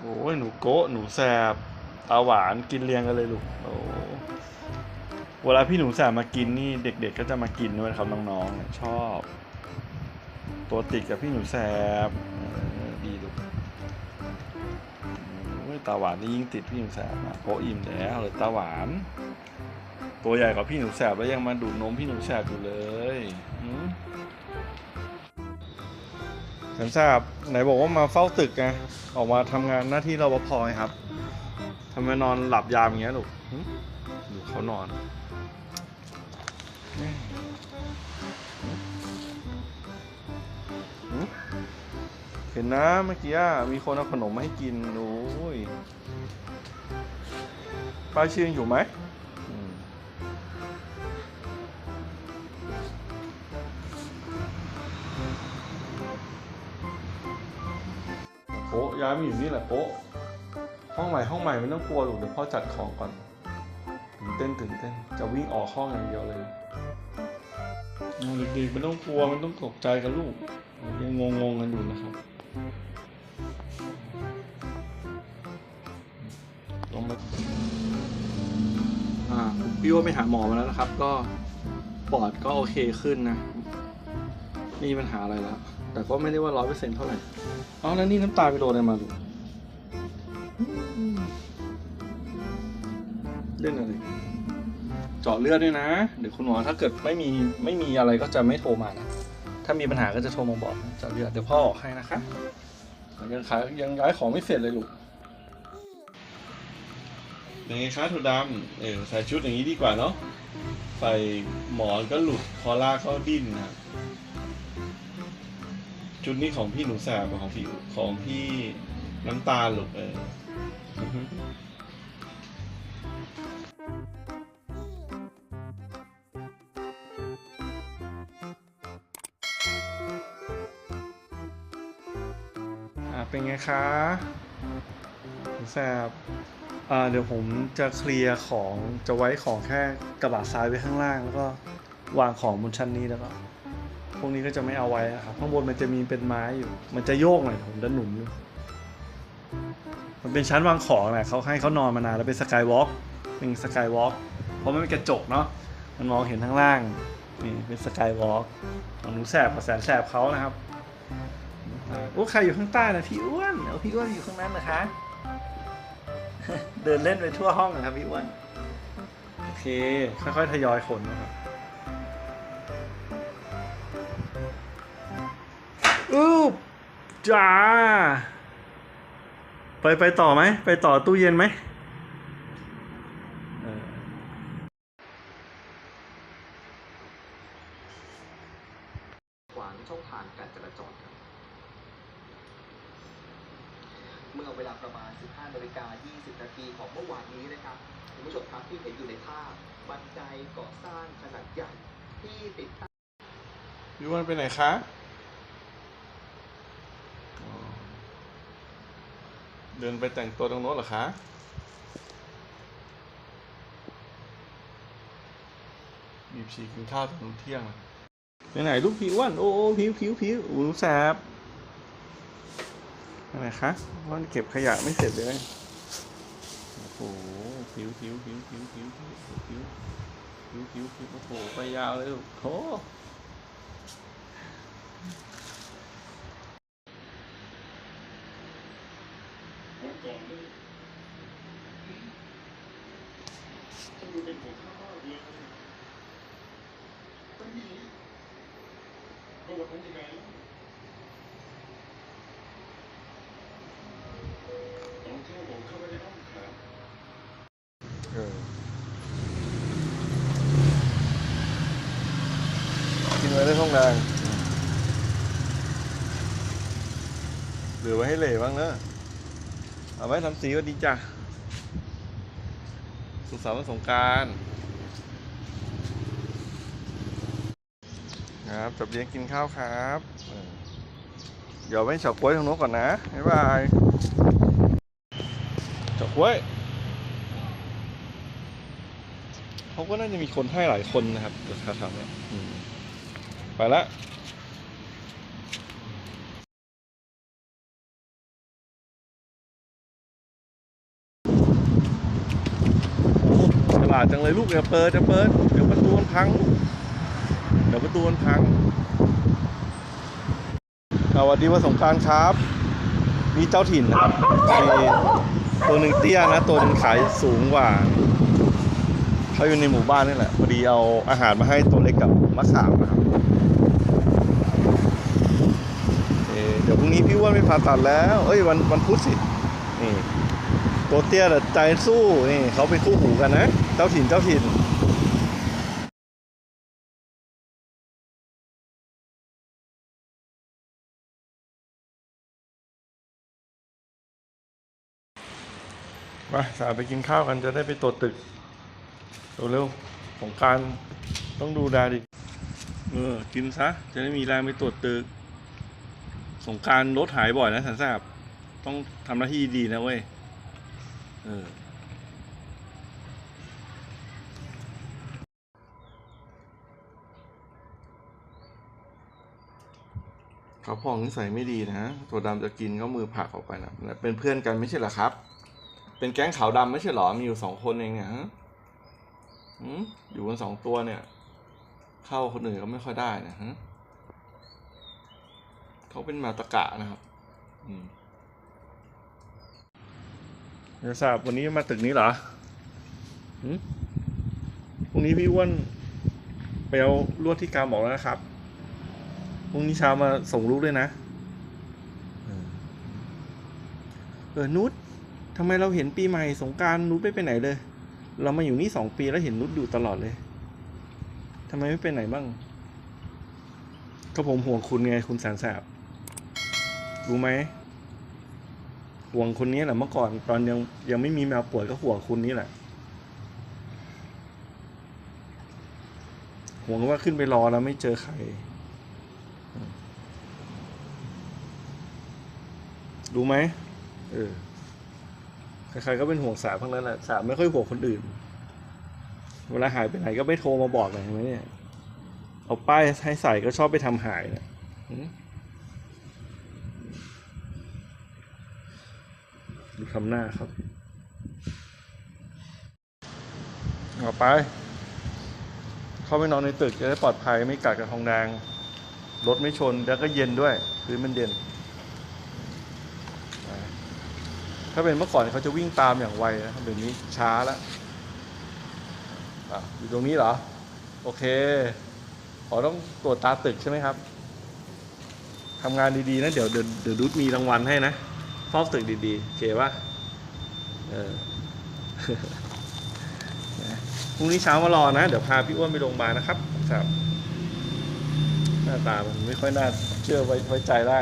โอ้ยหนูโกะหนูแสบตาหวานกินเรียงกันเลยลูกโอ้เวลาพี่หนูแสบมากินนี่เด็ก ๆ ก็จะมากินด้วยครับน้องๆชอบ ตัวติดกับพี่หนูแสบดีลูกโอ้ยตาหวานนี่ยิ่งติดพี่หนูแสบนะโกะอิ่มแล้วเลยตาหวาน ตัวใหญ่กว่าพี่หนูแสบแล้วยังมาดูดนมพี่หนูแสบอยู่เลยหื มแสนแสบไหนบอกว่ามาเฝ้าตึกไงออกมาทำงานหน้าที่รปภไงครับทำไมนอนหลับยามอย่างเงี้ยลูกดูเขานอนเห็นนะเมื่อกี้มีคนเอาขนมมาให้กินโอ้ยป้าชื่อยังอยู่ไหม ย้ายมาอยู่นี่แหละโป๊ะห้องใหม่ห้องใหม่ไม่ต้องกลัวหรอกเดี๋ยวพ่อจัดของก่อนตื่นเต้นตื่นเต้นจะวิ่งออกห้องอย่างเดียวเลยเด็กๆไม่ต้องกลัวไม่ต้องตกใจกันลูกยังงงๆกันอยู่นะครับลองมาอ่าผมพี่ว่าไปหาหมอมาแล้วนะครับ ก็ปอดก็โอเคขึ้นนะไม่มีปัญหาอะไรแล้ว แต่ก็ไม่ได้ว่าร้อยเปอร์เซ็นต์เท่าไหร่ เอาแล้วนี่น้ำตาไปโดนอะไรมาลูกเล่นอะไรเจาะเลือดด้วยนะ เดี๋ยวคุณหมอถ้าเกิดไม่มีไม่มีอะไรก็จะไม่โทรมานะถ้ามีปัญหาก็จะโทรมาบอกนะเจาะเลือดเดี๋ยวพ่อออกให้นะคะยังขายยังย้ายของไม่เสร็จเลยลูกยังไงคะถุดดำเออใส่ชุดอย่างนี้ดีกว่าเนาะใส่หมอนก็หลุดคอล่าก็ดิ้นนะ ชุดนี้ของพี่หนูแสบกับของพี่ของพี่น้ำตาลลูกเออเป็นไงคะหนูแสบเดี๋ยวผมจะเคลียร์ของจะไว้ของแค่กระบะซ้ายไว้ข้างล่าง แล้วก็วางของบนชั้นนี้แล้วก็ พวกนี้ก็จะไม่เอาไว้อะครับข้างบนมันจะมีเป็นไม้อยู่ มันจะโยกหน่อยผมจะหนุนอยู่มันเป็นชั้นวางของแหละเขาให้เขานอนมานานแล้วเป็นสกายวอล์กเป็นสกายวอล์กเพราะมันเป็นกระจกเนาะมันมองเห็นข้างล่างนี่เป็นสกายวอล์กของหนูแสบกับแสนแสบเขานะครับโอ้ใครอยู่ข้างใต้นะพี่อ้วนเอาพี่อ้วนอยู่ข้างนั้นนะคะ เดินเล่นไปทั่วห้องนะครับพี่อ้วนโอเคค่อยๆทยอยขนนะครับ อุ๊บจ้า ไปไปต่อไหม ไปต่อตู้เย็นไหมเออขวางช่องทางการจราจรครับ เมื่อเวลาประมาณ 15นาฬิกา20 นาทีของเมื่อวานนี้นะครับคุณผู้ชมครับที่เห็นอยู่ในภาพบันไดก่อสร้างขนาดใหญ่ที่ติดตั้งพี่อ้วนไปไหนคะอ๋อ เดินไปแต่งตัวตรงโน้นเหรอคะ บีบฉีกินข้าวตอนเที่ยงไปไหนลูกพี่อ้วนโอ้ผิวผิวผิวอู้แสบไปไหนคะอ้วนเก็บขยะไม่เสร็จเลยโอ้โหผิวผิวผิวผิวผิวผิวผิวผิวผิวผิวโอ้โหไปยาวเลยลูกโอ้ เออกินไว้ได้ท้องแดงเหลือไว้ให้เหล่บ้างเนอะเอาไว้ทำสีก็ดีจ้ะ สุขสันต์วันสงกราร ครับจบเลี้ยงกินข้าวครับ เดี๋ยวไปเฉาก้วยทางโน้นก่อนนะ บ๊ายบายเฉาก้วยเขาก็น่าจะมีคนให้หลายคนนะครับราคาเนี่ยไปละลาดจังเลยลูกอย่าเปิดอย่าเปิดเดี๋ยวประตูมันพัง ดี๋ยวประตูมันพังสวัสดีว่าสงกรารครับนี่เจ้าถิ่นนะครับมีตัวหนึ่งเตี้ยนะ ตัวหนึ่งขายสูงกว่าเขาอยู่ในหมู่บ้านนี่แหละพอดีเอาอาหารมาให้ตัวเล็กกับมะขามนะครับเเดี๋ยวพรุ่งนี้พี่ว่าไม่ผ่าตัดแล้ว เอ้ยวันวันพุธสินี่ตัวเตี้ยแต่ใจสู้นี่เขาเป็นคู่หูกันนะ เจ้าถิ่นเจ้าถิ่น มาสาไปกินข้าวกันจะได้ไปตรวจตึกเร็วๆของการต้องดูแลดิเออกินซะ จะได้มีแรงไปตรวจตึก สงการรถหายบ่อยนะสันทราบต้องทำหน้าที่ดีนะเว้ย เออเขาพองนิสัยไม่ดีนะ ตัวดำจะกินก็มือผักออกไปนะเป็นเพื่อนกันไม่ใช่หรอครับ เป็นแก๊งขาวดำไม่ใช่หรอ มีอยู่สองคนเองเนี่ยฮะอยู่กันสองตัวเนี่ย เข้าคนอื่นก็ไม่ค่อยได้นะฮะเขาเป็นมาตะกะนะครับ อืมเดี๋ยวทราบวันนี้มาตึกนี้เหรอหืมพรุ่งนี้พี่อ้วนไปเอาลวดที่กาบอกแล้วนะครับ พรุ่งนี้เช้ามาส่งลูกด้วยนะ เออเออนุช ทำไมเราเห็นปีใหม่สงการนุชไม่ไปไหนเลย เรามาอยู่นี่สองปีแล้วเห็นนุชอยู่ตลอดเลยทำไมไม่ไปไหนบ้าง ก็ผมห่วงคุณไงคุณแสนแสบรู้ไหมห่วงคนนี้แหละเมื่อก่อนตอนยังยังไม่มีแมวป่วยก็ห่วงคุณนี่แหละห่วงว่าขึ้นไปรอแล้วไม่เจอใคร รู้ไหมเออ ใครๆก็เป็นห่วงสาบทั้งนั้นแหละสาบไม่ค่อยห่วงคนอื่น เวลาหายไปไหนก็ไม่โทรมาบอกเลยเห็นไหมเนี่ยเอาป้ายให้ใส่ก็ชอบไปทำหายนะดูทำหน้าครับเอาไป เข้าไปนอนในตึกจะได้ปลอดภัยไม่กัดกับทองแดงรถไม่ชนแล้วก็เย็นด้วยพื้นมันเย็น ถ้าเป็นเมื่อก่อนเขาจะวิ่งตามอย่างไวนะเดี๋ยวนี้ช้าแล้วอะอยู่ตรงนี้เหรอ โอเคขอต้องตรวจตาตึกใช่ไหมครับทำงานดีๆนะเดี๋ยวเดี๋ยวดี๋ยวดุดมีรางวัลให้นะเฝ้าตึกดีๆโอเคปะเออพรุ่งนี้เช้ามารอนะ เดี๋ยวพาพี่อ้วนไปโรงพยาบาลนะครับครับ หน้าตามันไม่ค่อยน่าเชื่อไว้ไว้ใจได้